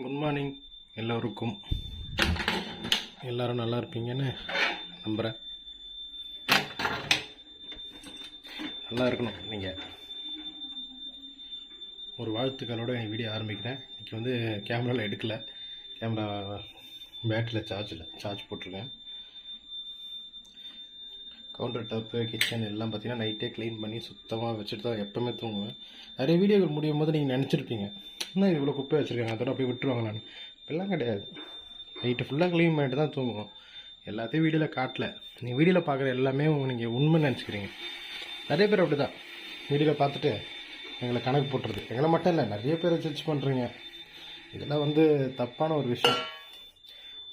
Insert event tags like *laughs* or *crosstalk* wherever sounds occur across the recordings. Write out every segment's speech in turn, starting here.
Good morning எல்லோருக்கும். எல்லோரும் நல்லா இருப்பீங்கன்னு நம்புகிறேன் நல்லா இருக்கணும் நீங்கள் ஒரு வாழ்த்துக்களோடு என் வீடியோ ஆரம்பிக்கிறேன். இன்றைக்கி வந்து கேமராவில் எடுக்கலை. கேமரா பேட்டரியில் சார்ஜ் இல்லை சார்ஜ் போட்டிருக்கேன். கவுண்டர் டாப்பு கிச்சன் எல்லாம் பார்த்தீங்கன்னா நைட்டே க்ளீன் பண்ணி சுத்தமாக வச்சுட்டு தான் எப்போவுமே தூங்குவேன். நிறைய வீடியோக்கள் முடியும் போது நீங்கள் நினச்சிருப்பீங்க இன்னும் இது இவ்வளோ குப்பை வச்சுருக்காங்க? அதோட போய் விட்டுருவாங்க நான். இப்படிலாம் கிடையாது. நைட்டு ஃபுல்லாக க்ளீன் பண்ணிட்டு தான் தூங்குவோம். எல்லாத்தையும் வீடியோவில் காட்டல. நீங்கள் வீடியோவில் பார்க்குற எல்லாமே நீங்கள் உண்மை நினச்சிக்கிறீங்க. நிறைய பேர் அப்படி தான் வீடியோவில் பார்த்துட்டு எங்களை கணக்கு போட்டுறது. எங்களை மட்டும் இல்லை நிறைய பேரை சர்ச் பண்ணுறீங்க இதெல்லாம் வந்து தப்பான ஒரு விஷயம்.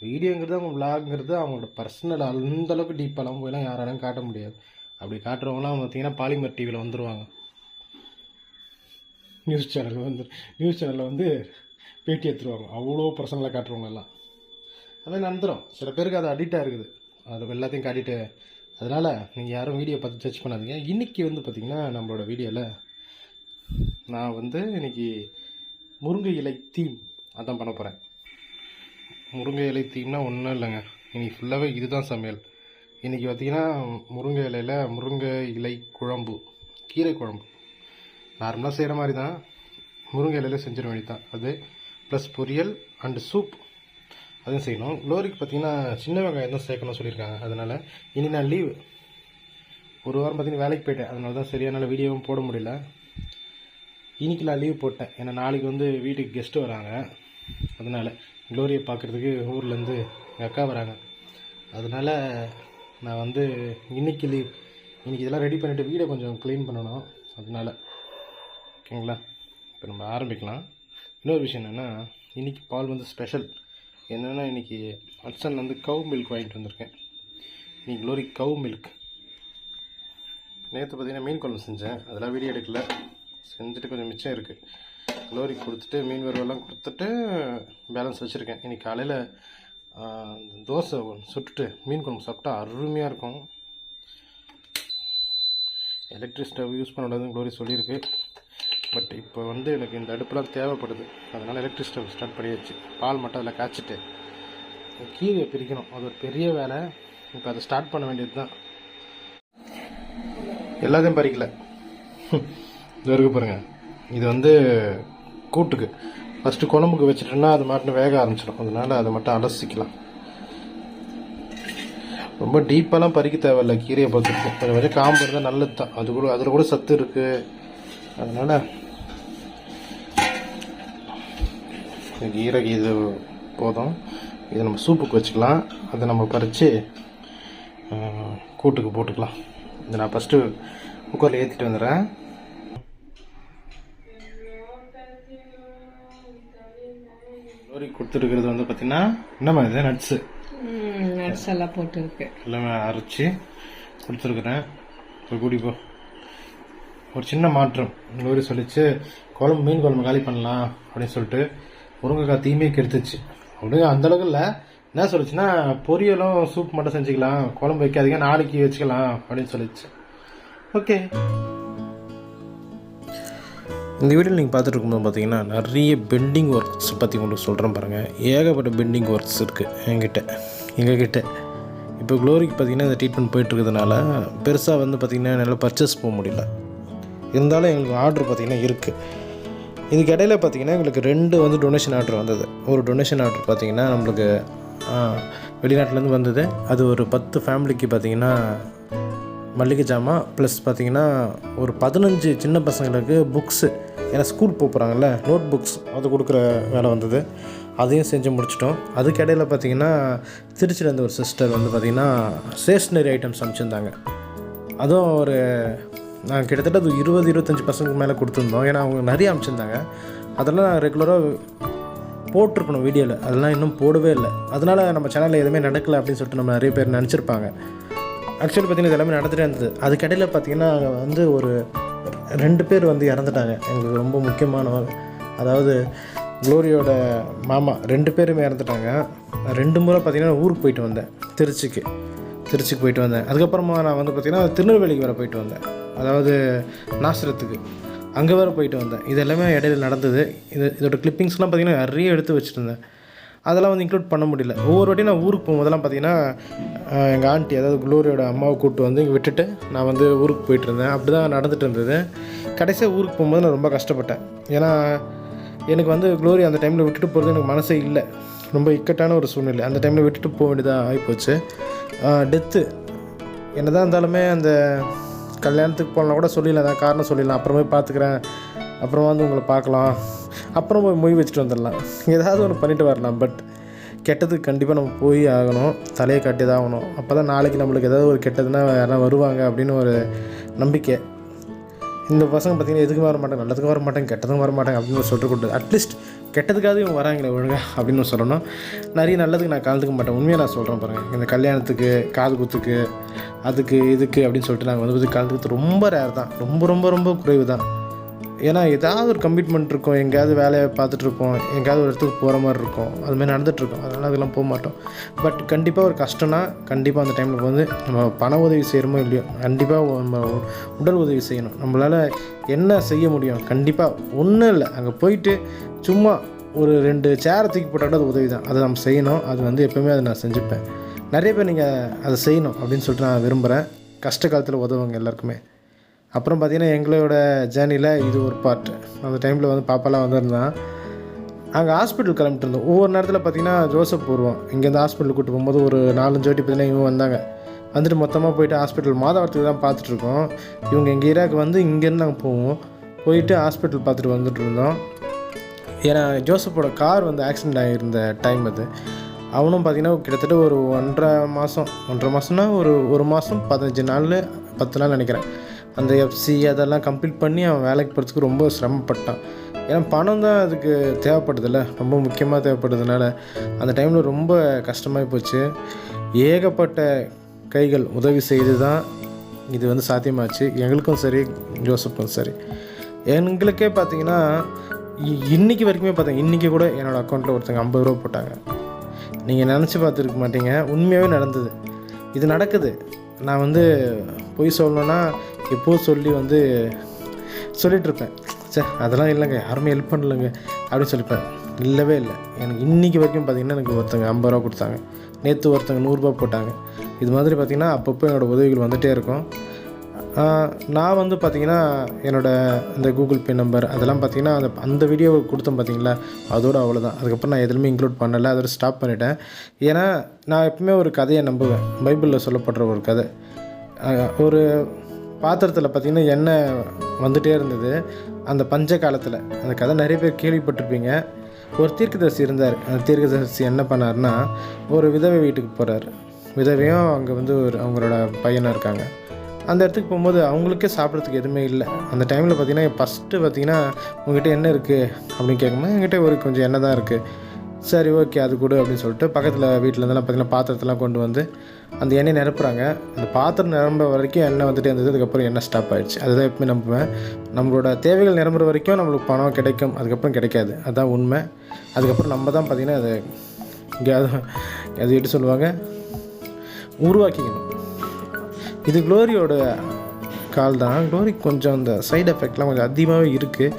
வீடியோங்கிறது அவங்க விளாகுங்கிறது அவங்களோட பர்சனல் அந்த அளவுக்கு டீப்பாலாம் போயெல்லாம் யாராலும் காட்ட முடியாது. அப்படி காட்டுறவங்களாம் பார்த்தீங்கன்னா பாலிமர் டிவியில் வந்துடுவாங்க நியூஸ் சேனல் வந்து நியூஸ் சேனலில் வந்து பேட்டி எடுத்துருவாங்க அவ்வளோ பர்சனலாக காட்டுறவங்க எல்லாம். அதே நடந்துடும் சில பேருக்கு அது அடிக்டாக இருக்குது. அது எல்லாத்தையும் காட்டிட்டு அதனால் நீங்கள் யாரும் வீடியோ பார்த்து சர்ச் பண்ணாதீங்க. இன்றைக்கி வந்து பார்த்திங்கன்னா நம்மளோட வீடியோவில் நான் வந்து இன்றைக்கி முருங்கை இலை தீம் அதான் பண்ண போகிறேன் முருங்கை இலை தீம்னா ஒன்றும் இல்லைங்க. இன்றைக்கி ஃபுல்லாகவே இதுதான் சமையல். இன்றைக்கி பார்த்தீங்கன்னா முருங்கை இலையில் முருங்கை இலை குழம்பு கீரை குழம்பு. நார்மலாக செய்கிற மாதிரி தான் முருங்கை இலையில் செஞ்சிட வேண்டி தான் அது ப்ளஸ் பொரியல் அண்டு சூப் அதுவும் செய்யணும். லோரிக்கு பார்த்தீங்கன்னா சின்ன வெங்காயம் தான் சேர்க்கணும்னு சொல்லியிருக்காங்க. அதனால் இனி நான் லீவு ஒரு வாரம் பார்த்தீங்கன்னா வேலைக்கு போயிட்டேன். அதனால தான் சரியான வீடியோவும் போட முடியல. இன்றைக்கி நான் லீவ் போட்டேன். ஏன்னா நாளைக்கு வந்து வீட்டுக்கு கெஸ்ட்டு வராங்க. அதனால் க்ளோரியை பார்க்குறதுக்கு ஊர்லேருந்து எங்கள் அக்கா வராங்க. அதனால் நான் வந்து இன்னைக்கு லீவ் இன்னைக்கு இதெல்லாம் ரெடி பண்ணிவிட்டு வீடை கொஞ்சம் க்ளீன் பண்ணணும். அதனால். ஓகேங்களா? இப்போ நம்ம ஆரம்பிக்கலாம். இன்னொரு விஷயம் என்னென்னா இன்றைக்கி பால் வந்து ஸ்பெஷல் என்னென்னா இன்றைக்கி ஹட்சன்லேருந்து கவு மில்க் வாங்கிட்டு வந்திருக்கேன். இன்றைக்கி க்ளோரி கவு மில்க் நேற்று பார்த்தீங்கன்னா மீன் குழம்பு செஞ்சேன். அதெல்லாம் வீடியோ எடுக்கல. செஞ்சுட்டு கொஞ்சம் மிச்சம் இருக்குது க்ளோரி கொடுத்துட்டு மீன் வறுவெல்லாம் கொடுத்துட்டு பேலன்ஸ் வச்சுருக்கேன். இன்றைக்கி காலையில் தோசை சுட்டுட்டு மீன் குழம்பு சாப்பிட்டா அருமையாக இருக்கும். எலக்ட்ரிக் ஸ்டவ் யூஸ் பண்ணக்கூடாதுன்னு க்ளோரி சொல்லியிருக்கு. பட் இப்போ வந்து எனக்கு இந்த அடுப்புலாம் தேவைப்படுது. அதனால் எலக்ட்ரிக் ஸ்டவ் ஸ்டார்ட் பண்ணியாச்சு. பால் மட்டும் அதில் காய்ச்சிட்டு கீரையை பிரிக்கணும். அது ஒரு பெரிய வேலை. இப்போ அதை ஸ்டார்ட் பண்ண வேண்டியது தான் எல்லாத்தையும் பறிக்கல. *laughs* இது வரைக்கும் பாருங்கள் இது வந்து கூட்டுக்கு. ஃபஸ்ட்டு குழம்புக்கு வச்சுட்டோன்னா அது மட்டும் வேக ஆரம்பிச்சிடும் அதனால அதை மட்டும் அலசிக்கலாம். ரொம்ப டீப்பாலாம் பறிக்க தேவையில்ல கீரையை பொறுத்திருக்கு கொஞ்சம் கொஞ்சம் காம்பு இருந்தால் நல்லது தான். அது கூட அதில் கூட சத்து இருக்குது அதனால் கீரை இது போதும். இதை நம்ம சூப்புக்கு வச்சுக்கலாம். அதை நம்ம பறித்து கூட்டுக்கு போட்டுக்கலாம். இதை நான் ஃபஸ்ட்டு குக்கரில் ஏற்றிட்டு வந்துடுறேன். லோரி கொடுத்துருக்கிறது வந்து பார்த்தீங்கன்னா என்னம்மா இது? நட்ஸு நட்ஸ் எல்லாம் போட்டுருக்கு. எல்லாமே அரைச்சி கொடுத்துருக்குறேன். இப்போ குடிப்போ ஒரு சின்ன மாற்றம். லோரி சொல்லிச்சு குழம்பு மீன் குழம்பு காலி பண்ணலாம் அப்படின்னு சொல்லிட்டு முருங்கைக்காய் தீமே கெடுத்துச்சு. அப்படியே அந்த அளவுக்கு இல்லை. என்ன சொல்லுச்சுன்னா பொரியலும் சூப் மட்டும் செஞ்சுக்கலாம். குழம்பு வைக்காதீங்க நாளைக்கு வச்சுக்கலாம் அப்படின்னு சொல்லிச்சு. ஓகே இந்த வீடியோவில் நீங்கள் பார்த்துட்டு இருக்கும்போது பார்த்தீங்கன்னா நிறைய பெண்டிங் ஒர்க்ஸ் பற்றி உங்களுக்கு சொல்கிறேன் பாருங்கள் ஏகப்பட்ட பெண்டிங் ஒர்க்ஸ் இருக்குது என்கிட்ட. எங்ககிட்ட. இப்போ க்ளோரிக்கு பார்த்தீங்கன்னா இந்த ட்ரீட்மெண்ட் போயிட்டுருக்கிறதுனால பெருசாக வந்து பார்த்திங்கன்னா என்னால் பர்ச்சேஸ் போக முடியல. இருந்தாலும் எங்களுக்கு ஆர்டர் பார்த்திங்கன்னா இருக்குது இதுக்கு இடையில பார்த்தீங்கன்னா எங்களுக்கு ரெண்டு வந்து டொனேஷன் ஆர்டர் வந்தது. ஒரு டொனேஷன் ஆர்டர் பார்த்திங்கன்னா நம்மளுக்கு வெளிநாட்டிலேருந்து வந்தது. அது ஒரு பத்து ஃபேமிலிக்கு பார்த்தீங்கன்னா மல்லிகை ஜாமான் ப்ளஸ் பார்த்தீங்கன்னா ஒரு பதினஞ்சு சின்ன பசங்களுக்கு புக்ஸு ஏன்னா ஸ்கூல் போகிறாங்கல்ல நோட் புக்ஸ் அது கொடுக்குற வேலை வந்தது. அதையும் செஞ்சு முடிச்சிட்டோம். அதுக்கு இடையில பார்த்தீங்கன்னா திருச்சியிலேருந்து ஒரு சிஸ்டர் வந்து பார்த்திங்கன்னா ஸ்டேஷ்னரி ஐட்டம்ஸ் அனுப்பிச்சிருந்தாங்க. அதுவும் ஒரு நான் கிட்டத்தட்ட அது இருபது இருபத்தஞ்சி பசங்களுக்கு மேலே கொடுத்துருந்தோம். ஏன்னா அவங்க நிறைய அனுப்பிச்சிருந்தாங்க. அதெல்லாம் நான் ரெகுலராக போட்டிருக்கணும் வீடியோவில் அதெல்லாம் இன்னும் போடவே இல்லை. அதனால் நம்ம சேனலில் எதுவுமே நடக்கலை அப்படின்னு சொல்லிட்டு நம்ம நிறைய பேர் நினச்சிருப்பாங்க. ஆக்சுவலி பார்த்திங்கன்னா இது எல்லாமே நடந்துகிட்டே இருந்தது அதுக்கடையில் பார்த்தீங்கன்னா வந்து ஒரு ரெண்டு பேர் வந்து இறந்துட்டாங்க. எங்களுக்கு ரொம்ப முக்கியமானவங்க. அதாவது குளோரியோட மாமா ரெண்டு பேருமே இறந்துட்டாங்க. ரெண்டு முறை பார்த்தீங்கன்னா ஊருக்கு போயிட்டு வந்தேன். திருச்சிக்கு. திருச்சிக்கு போயிட்டு வந்தேன். அதுக்கப்புறமா நான் வந்து பார்த்திங்கன்னா திருநெல்வேலிக்கு வேறு போயிட்டு வந்தேன். அதாவது நாசரத்துக்கு. அங்கே வேறு போயிட்டு வந்தேன். இது எல்லாமே இடையில நடந்தது. இது இதோட கிளிப்பிங்ஸ்லாம் பார்த்திங்கன்னா நிறைய எடுத்து வச்சுருந்தேன். அதெல்லாம் வந்து இன்க்ளூட் பண்ண முடியல. ஒவ்வொரு வாட்டியும் நான் ஊருக்கு போகும்போதெல்லாம் பார்த்தீங்கன்னா எங்கள் ஆண்டி அதாவது குளோரியோட அம்மாவை கூப்பிட்டு வந்து இங்கே விட்டுட்டு நான் வந்து ஊருக்கு போயிட்டு இருந்தேன் அப்படி தான் நடந்துட்டு இருந்தது. கடைசியாக ஊருக்கு போகும்போது நான் ரொம்ப கஷ்டப்பட்டேன். ஏன்னா எனக்கு வந்து குளோரி அந்த டைமில் விட்டுட்டு போகிறது எனக்கு மனசே இல்லை. ரொம்ப இக்கட்டான ஒரு சூழ்நிலை. அந்த டைமில் விட்டுட்டு போக வேண்டியதாக ஆகிப்போச்சு டெத்து என்னதான் இருந்தாலுமே அந்த கல்யாணத்துக்கு போகலாம் கூட சொல்லிடலாம். அதான் காரணம் சொல்லிடலாம். அப்புறமே பார்த்துக்கிறேன் அப்புறமா வந்து உங்களை பார்க்கலாம். அப்புறம் போய் மொய் வச்சுட்டு வந்துடலாம். ஏதாவது ஒன்று பண்ணிட்டு வரலாம் பட் கெட்டதுக்கு கண்டிப்பாக நம்ம போய் ஆகணும். தலையை காட்டி தான் ஆகணும். அப்போ தான் நாளைக்கு நம்மளுக்கு ஏதாவது ஒரு கெட்டதுன்னா யாராவது வருவாங்க அப்படின்னு ஒரு நம்பிக்கை. இந்த பசங்க பார்த்தீங்கன்னா எதுக்கும் வர மாட்டாங்க நல்லதுக்கும் வர மாட்டாங்க கெட்டதுக்கும் வர மாட்டாங்க அப்படின்னு சொல்லிட்டு கொடுத்து அட்லீஸ்ட் கெட்டதுக்காவது இவங்க வராங்களே ஒழுங்காக அப்படின்னு சொல்லணும். நிறைய நல்லதுக்கு நான் கலந்துக்க மாட்டேன். உண்மையாக நான் சொல்கிறேன் பாருங்கள் இந்த கல்யாணத்துக்கு காது குத்துக்கு அதுக்கு இதுக்கு அப்படின்னு சொல்லிட்டு நாங்கள் வந்து கலந்துக்கிறது ரொம்ப ரேர் தான். ரொம்ப ரொம்ப ரொம்ப குறைவு தான் ஏன்னா ஏதாவது ஒரு கமிட்மெண்ட் இருக்கும். எங்கேயாவது வேலையை பார்த்துட்ருப்போம். எங்கேயாவது ஒரு இடத்துக்கு போகிற மாதிரி இருக்கும். அதுமாதிரி நடந்துகிட்ருக்கோம் அதனால் அதெல்லாம் போக மாட்டோம். பட் கண்டிப்பாக ஒரு கஷ்டம்னா கண்டிப்பாக அந்த டைமில் வந்து நம்ம பண உதவி செய்கிறோமோ இல்லையோ கண்டிப்பாக நம்ம உடல் உதவி செய்யணும். நம்மளால் என்ன செய்ய முடியும்? கண்டிப்பாக ஒன்றும் இல்லை. அங்கே போயிட்டு சும்மா ஒரு ரெண்டு சேரை தூக்கி போட்டாலும் அது உதவி தான் அதை நம்ம செய்யணும். அது வந்து எப்போவுமே அதை நான் செஞ்சுப்பேன். நிறைய பேர் நீங்கள் அதை செய்யணும் அப்படின்னு சொல்லிட்டு நான் விரும்புகிறேன் கஷ்ட காலத்தில் உதவுங்க எல்லாருக்குமே. அப்புறம் பார்த்திங்கன்னா எங்களோட ஜேர்னியில் இது ஒரு பார்ட் அந்த டைமில் வந்து பாப்பாலாம் வந்திருந்தான் அங்கே ஹாஸ்பிட்டல் கிளம்பிட்டு இருந்தோம். ஒவ்வொரு நேரத்தில் பார்த்திங்கன்னா ஜோசப் வருவோம் இங்கேருந்து ஹாஸ்பிட்டல் கூட்டு போகும்போது ஒரு நாலஞ்சு வாட்டி பார்த்தீங்கன்னா இவங்க வந்தாங்க. வந்துட்டு மொத்தமாக போயிட்டு ஹாஸ்பிட்டல் மாதவரத்துக்கு தான் பார்த்துட்ருக்கோம் இவங்க எங்கள் ஏரியாவுக்கு வந்து இங்கேருந்து நாங்கள் போவோம். போயிட்டு ஹாஸ்பிட்டல் பார்த்துட்டு வந்துட்டு இருந்தோம். ஏன்னா ஜோசப்போட கார் வந்து ஆக்சிடெண்ட் ஆகியிருந்த டைம் அது. அவனும் பார்த்திங்கன்னா கிட்டத்தட்ட ஒரு ஒன்றரை மாதம் ஒன்றரை மாதம்னா ஒரு ஒரு மாதம் பதினஞ்சு நாள் பத்து நாள் நினைக்கிறேன். அந்த எஃப்சி அதெல்லாம் கம்ப்ளீட் பண்ணி அவன் வேலைக்கு போகிறதுக்கு ரொம்ப சிரமப்பட்டான். ஏன்னா பணம் தான் அதுக்கு தேவைப்படுதில்ல. ரொம்ப முக்கியமாக தேவைப்படுறதுனால அந்த டைமில் ரொம்ப கஷ்டமாகி போச்சு. ஏகப்பட்ட கைகள் உதவி செய்து தான் இது வந்து சாத்தியமாச்சு. எங்களுக்கும் சரி ஜோசப்பும் சரி. எங்களுக்கே பார்த்தீங்கன்னா இ- இன்னைக்கு வரைக்குமே பார்த்தீங்க இன்றைக்கி கூட என்னோடய அக்கௌண்ட்டில் ஒருத்தங்க ஐம்பது ரூபா போட்டாங்க. நீங்கள் நினச்சி பார்த்துருக்க மாட்டீங்க. உண்மையாகவே நடந்தது. இது நடக்குது. நான் வந்து பொய் சொல்லணுன்னா எப்போ சொல்லி வந்து சொல்லிட்டு இருப்பேன் சே அதெல்லாம் இல்லைங்க. யாருமே ஹெல்ப் பண்ணலங்க. அப்படின்னு சொல்லிப்பேன். இல்லவே இல்லை. எனக்கு இன்றைக்கி வரைக்கும் பார்த்திங்கன்னா எனக்கு ஒருத்தங்க ஐம்பது ரூபா கொடுத்தாங்க. நேற்று ஒருத்தங்க நூறுரூபா போட்டாங்க. இது மாதிரி பார்த்திங்கன்னா அப்பப்போ என்னோடய உதவிகள் வந்துகிட்டே இருக்கும். நான் வந்து பார்த்திங்கன்னா என்னோடய இந்த கூகுள் பே நம்பர் அதெல்லாம் பார்த்தீங்கன்னா அந்த அந்த வீடியோ கொடுத்தோம் பார்த்தீங்களா? அதோட அவ்வளோதான் அதுக்கப்புறம் நான் எதுலையுமே இன்க்ளூட் பண்ணலை. அதோட ஸ்டாப் பண்ணிட்டேன். ஏன்னா நான் எப்பவுமே ஒரு கதையை நம்புவேன். பைபிளில் சொல்லப்படுற ஒரு கதை. ஒரு பாத்திரத்தில் பார்த்தீங்கன்னா எண்ணெய் வந்துகிட்டே இருந்தது. அந்த பஞ்ச காலத்தில். அந்த கதை நிறைய பேர் கேள்விப்பட்டிருப்பீங்க. ஒரு தீர்க்கதரிசி இருந்தார். அந்த தீர்க்கதரிசி என்ன பண்ணாருன்னா ஒரு விதவை வீட்டுக்கு போகிறார் விதவையும் அங்கே வந்து ஒரு அவங்களோட பையனாக இருக்காங்க. அந்த இடத்துக்கு போகும்போது அவங்களுக்கே சாப்பிட்றதுக்கு எதுவுமே இல்லை. அந்த டைமில் பார்த்தீங்கன்னா ஃபஸ்ட்டு பார்த்தீங்கன்னா உங்ககிட்ட என்ன இருக்குது அப்படின்னு கேட்கும்போது என்கிட்ட ஒரு கொஞ்சம் எண்ணெய் தான் இருக்குது சரி ஓகே அது கொடு அப்படின்னு சொல்லிட்டு பக்கத்தில் வீட்டில் இருந்தெல்லாம் பார்த்தீங்கன்னா பாத்திரத்தெல்லாம் கொண்டு வந்து அந்த எண்ணெய் நிரப்புறாங்க. அந்த பாத்திரம் நிரம்ப வரைக்கும் எண்ணெய் வந்துட்டு இருந்தது. அதுக்கப்புறம் எண்ணெய் ஸ்டாப் ஆகிடுச்சு அதுதான் எப்பவுமே நம்புவேன். நம்மளோட தேவைகள் நிரம்புற வரைக்கும் நம்மளுக்கு பணம் கிடைக்கும். அதுக்கப்புறம் கிடைக்காது. அதுதான் உண்மை. அதுக்கப்புறம் நம்ம தான் பார்த்திங்கன்னா அதை எங்கேயாவது அது எடுத்து சொல்லுவாங்க. உருவாக்கிக்கணும். இது க்ளோரியோட கால் தான். க்ளோரி கொஞ்சம் அந்த சைடு எஃபெக்ட்லாம் கொஞ்சம் அதிகமாகவே இருக்குது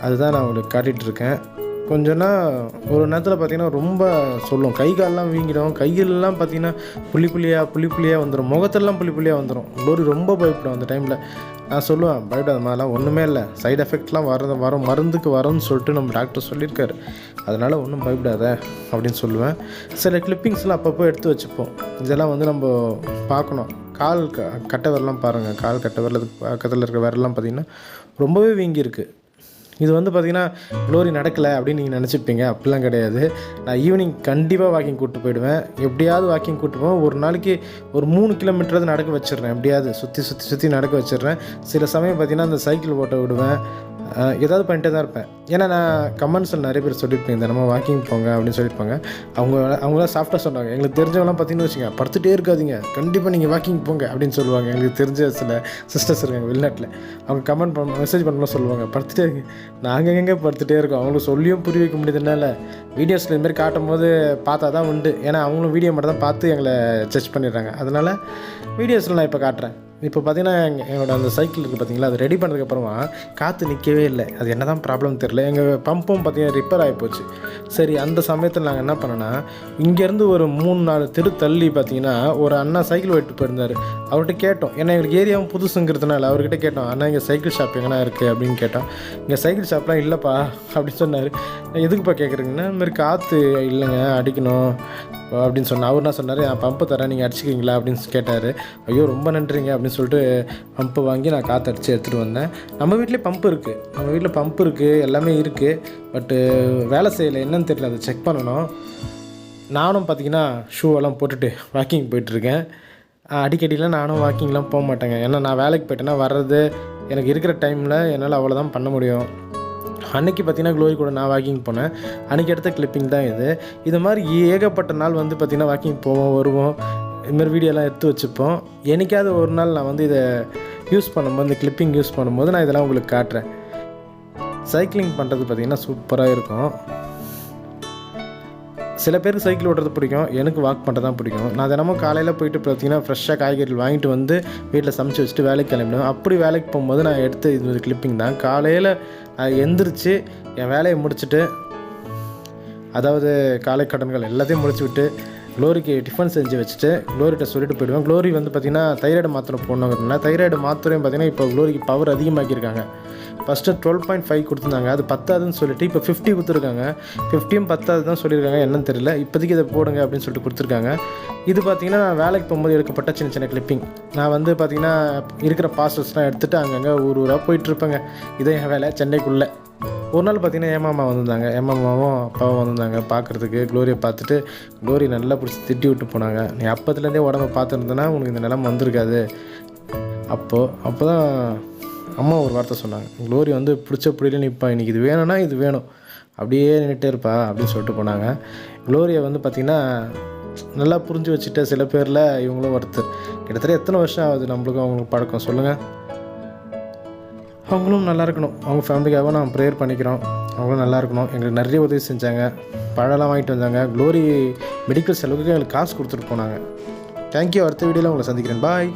அதுதான் நான் உங்களுக்கு காட்டிகிட்ருக்கேன் கொஞ்சம்னா ஒரு நேரத்தில் பார்த்தீங்கன்னா ரொம்ப சொல்லும். கை கால்லாம் வீங்கிடும். கையிலலாம் பார்த்தீங்கன்னா புள்ளி புள்ளியாக புள்ளி புள்ளியாக வந்துடும் முகத்தெல்லாம் புள்ளி புள்ளியாக வந்துடும் ஒரு ரொம்ப பயப்படும் அந்த டைமில் நான் சொல்லுவேன் பயப்படாத மாதிரிலாம் ஒன்றுமே இல்லை. சைடு எஃபெக்ட்லாம் வர வரும் மருந்துக்கு வரும்னு சொல்லிட்டு நம்ம டாக்டர் சொல்லியிருக்காரு. அதனால் ஒன்றும் பயப்படாத அப்படின்னு சொல்லுவேன். சில கிளிப்பிங்ஸ்லாம் அப்பப்போ எடுத்து வச்சுப்போம். இதெல்லாம் வந்து நம்ம பார்க்கணும். கால் க கட்டை விரலாம் பாருங்கள் கால் கட்டை விரலுக்கு பக்கத்தில் இருக்க விரலாம் பார்த்தீங்கன்னா ரொம்பவே வீங்கியிருக்கு. இது வந்து பார்த்திங்கன்னா க்ளோரி நடக்கலை அப்படின்னு நீங்கள் நினச்சிப்பீங்க அப்படிலாம் கிடையாது. நான் ஈவினிங் கண்டிப்பாக வாக்கிங் கூப்பிட்டு போயிடுவேன். எப்படியாவது வாக்கிங் கூப்பிட்டு போவேன். ஒரு நாளைக்கு ஒரு மூணு கிலோமீட்டராவது நடக்க வச்சிடுறேன். எப்படியாவது சுற்றி சுற்றி சுற்றி நடக்க வச்சிடுறேன். சில சமயம் பார்த்திங்கன்னா அந்த சைக்கிள் ஓட்ட விடுவேன். ஏதாவது பண்ணிட்டே தான் இருப்பேன். ஏன்னா நான் கமெண்ட்ஸில் நிறைய பேர் சொல்லியிருப்பேன் இந்த நம்ம வாக்கிங் போங்க அப்படின்னு சொல்லியிருப்பாங்க. அவங்க அவங்களாம் சாஃப்டாக சொன்னாங்க. எங்களுக்கு தெரிஞ்சவங்களாம் பார்த்தீங்கன்னு வச்சுங்க படுத்துகிட்டே இருக்காதிங்க. கண்டிப்பாக நீங்கள் வாக்கிங் போங்க அப்படின்னு சொல்லுவாங்க. எங்களுக்கு தெரிஞ்ச சில சிஸ்டர்ஸ் இருக்காங்க வெளிநாட்டில். அவங்க கமெண்ட் பண்ண மெசேஜ் பண்ணலாம் சொல்லுவாங்க படுத்துட்டே இருக்கு நாங்கள் எங்கே படுத்துகிட்டே இருக்கோம். அவங்களுக்கு சொல்லியும் புரிய வைக்க முடியுதுனால வீடியோஸில் இதுமாரி காட்டும் போது பார்த்தா தான் உண்டு. ஏன்னா அவங்களும் வீடியோ மட்டும் தான் பார்த்து எங்களை ஜட்ஜ் பண்ணிடுறாங்க. அதனால் வீடியோஸில் நான் இப்போ காட்டுறேன். இப்போ பார்த்தீங்கன்னா எங்க- என்னோட அந்த சைக்கிள் இருக்குது பார்த்தீங்களா அது ரெடி பண்ணதுக்கப்புறமா காற்று நிற்கவே இல்லை. அது என்ன தான் ப்ராப்ளம் தெரில எங்கள் பம்பும் பார்த்தீங்கன்னா ரிப்பேர் ஆகிப்போச்சு சரி அந்த சமயத்தில் நாங்கள் என்ன பண்ணோன்னா இங்கேருந்து ஒரு மூணு நாலு தெரு தள்ளி பார்த்தீங்கன்னா ஒரு அண்ணா சைக்கிள் ஓட்டு போயிருந்தார். அவர்கிட்ட கேட்டோம். ஏன்னா எங்களுக்கு ஏரியாவும் புதுசுங்கிறதுனால அவர்கிட்ட கேட்டோம் அண்ணா இங்கே சைக்கிள் ஷாப் எங்கன்னா இருக்குது அப்படின்னு கேட்டோம். இங்கே சைக்கிள் ஷாப்லாம் இல்லைப்பா அப்படின்னு சொன்னார். எதுக்குப்பா கேட்குறீங்கன்னா இந்தமாதிரி காற்று இல்லைங்க அடிக்கணும். அப்படின்னு சொன்னேன் அவர் என்ன சொன்னார் நான் பம்பு தரேன் நீங்கள் அடிச்சுக்கிறீங்களா? அப்படின்னு கேட்டார். ஐயோ ரொம்ப நன்றிங்க அப்படின்னு சொல்லிட்டு பம்பு வாங்கி நான் காற்று அடித்து எடுத்துகிட்டு வந்தேன். நம்ம வீட்டிலே பம்பு இருக்குது நம்ம வீட்டில் பம்பு இருக்குது எல்லாமே இருக்குது பட்டு வேலை செய்யலை என்னன்னு தெரியல அதை செக் பண்ணணும். நானும் பார்த்தீங்கன்னா ஷூவெல்லாம் போட்டுட்டு வாக்கிங் போயிட்டுருக்கேன் அடிக்கடிலாம் நானும் வாக்கிங்லாம் போக மாட்டேங்க. ஏன்னா நான் வேலைக்கு போயிட்டேன்னா வர்றது எனக்கு இருக்கிற டைமில் என்னால் அவ்வளோதான் பண்ண முடியும். அன்னைக்கு பார்த்தீங்கன்னா க்ளோரி கூட நான் வாக்கிங் போனேன். அன்றைக்கி எடுத்த கிளிப்பிங் தான் இது. இது மாதிரி ஏகப்பட்ட நாள் வந்து பார்த்திங்கன்னா வாக்கிங் போவோம் வருவோம். இதுமாதிரி வீடியோலாம் எடுத்து வச்சுப்போம். என்னைக்காவது ஒரு நாள் நான் வந்து இதை யூஸ் பண்ணும்போது இந்த கிளிப்பிங் யூஸ் பண்ணும்போது நான் இதெல்லாம் உங்களுக்கு காட்டுறேன். சைக்கிளிங் பண்ணுறது பார்த்திங்கன்னா சூப்பராக இருக்கும். சில பேருக்கு சைக்கிள் ஓட்டுறது பிடிக்கும். எனக்கு வாக் பண்ணுறது தான் பிடிக்கும். நான் தினமும் காலையில் போயிட்டு பார்த்தீங்கன்னா ஃப்ரெஷ்ஷாக காய்கறிகள் வாங்கிட்டு வந்து வீட்டில் சமைச்சு வச்சுட்டு வேலைக்கு கிளம்பிடுவேன். அப்படி வேலைக்கு போகும்போது நான் எடுத்த இது ஒரு கிளிப்பிங் தான். காலையில் எந்திரிச்சு என் வேலையை முடிச்சுட்டு அதாவது காலை கடன்கள் எல்லாத்தையும் முடிச்சு விட்டு க்ளோரிக்கு டிஃபன் செஞ்சு வச்சுட்டு க்ளோரிகிட்ட சொல்லிட்டு போயிடுவேன். க்ளோரி வந்து பார்த்திங்கன்னா தைராய்டு மாத்திரை போடணுங்கிறதுனால தைராய்டு மாத்திரையும் பார்த்திங்கன்னா இப்போ க்ளோரிக்கு பவர் அதிகமாக்கியிருக்காங்க. ஃபஸ்ட்டு டுவெல் பாயிண்ட் ஃபைவ் கொடுத்துருந்தாங்க. அது பத்தாதுன்னு சொல்லிட்டு இப்போ ஃபிஃப்டி கொடுத்துருக்காங்க. ஃபிஃப்டியும் பத்தாது தான் சொல்லியிருக்காங்க. என்னன்னு தெரியல. இப்போதைக்கு இதை போடுங்க அப்படின்னு சொல்லிட்டு கொடுத்துருக்காங்க. இது பார்த்தீங்கன்னா நான் வேலைக்கு போகும்போது எடுக்கப்பட்ட சின்ன சின்ன கிளிப்பிங் நான் வந்து பார்த்தீங்கன்னா இருக்கிற பாஸ்டர்ஸ்லாம் எடுத்துகிட்டு அங்கங்கே ஊர் ஊராக போயிட்டுருப்பேங்க. இதே என் வேலை சென்னைக்குள்ளே. ஒரு நாள் பார்த்தீங்கன்னா ஏமாமா வந்திருந்தாங்க. ஏமாமாவும் அப்பாவும் வந்திருந்தாங்க. பார்க்குறதுக்கு க்ளோரியை பார்த்துட்டு க்ளோரி நல்லா பிடிச்சி திட்டி விட்டு போனாங்க. நீ அப்பத்துலேருந்தே உடம்ப பார்த்துருந்தேன்னா உனக்கு இந்த நிலம் வந்திருக்காது. அப்போது அப்போ தான் அம்மா ஒரு வார்த்தை சொன்னாங்க. க்ளோரி வந்து பிடிச்ச பிடியில நிற்பா இன்றைக்கி இது வேணும்னா இது வேணும். அப்படியே நின்றுட்டே இருப்பா அப்படின்னு சொல்லிட்டு போனாங்க. க்ளோரியை வந்து பார்த்திங்கன்னா நல்லா புரிஞ்சு வச்சுட்ட சில பேரில் இவங்களும் ஒருத்தர் கிட்டத்தட்ட எத்தனை வருஷம் ஆகுது நம்மளுக்கும் அவங்களுக்கு பழக்கம்? சொல்லுங்கள் அவங்களும் நல்லா இருக்கணும். அவங்க ஃபேமிலிக்காக நான் ப்ரேயர் பண்ணிக்கிறோம். அவங்களும் நல்லா இருக்கணும். எங்களுக்கு நிறைய உதவி செஞ்சாங்க. பழம்லாம் வாங்கிட்டு வந்தாங்க. க்ளோரி மெடிக்கல் செலவுக்கு எங்களுக்கு காசு கொடுத்துட்டு போனாங்க. தேங்க்யூ அடுத்த வீடியோவில் உங்களை சந்திக்கிறேன். பாய்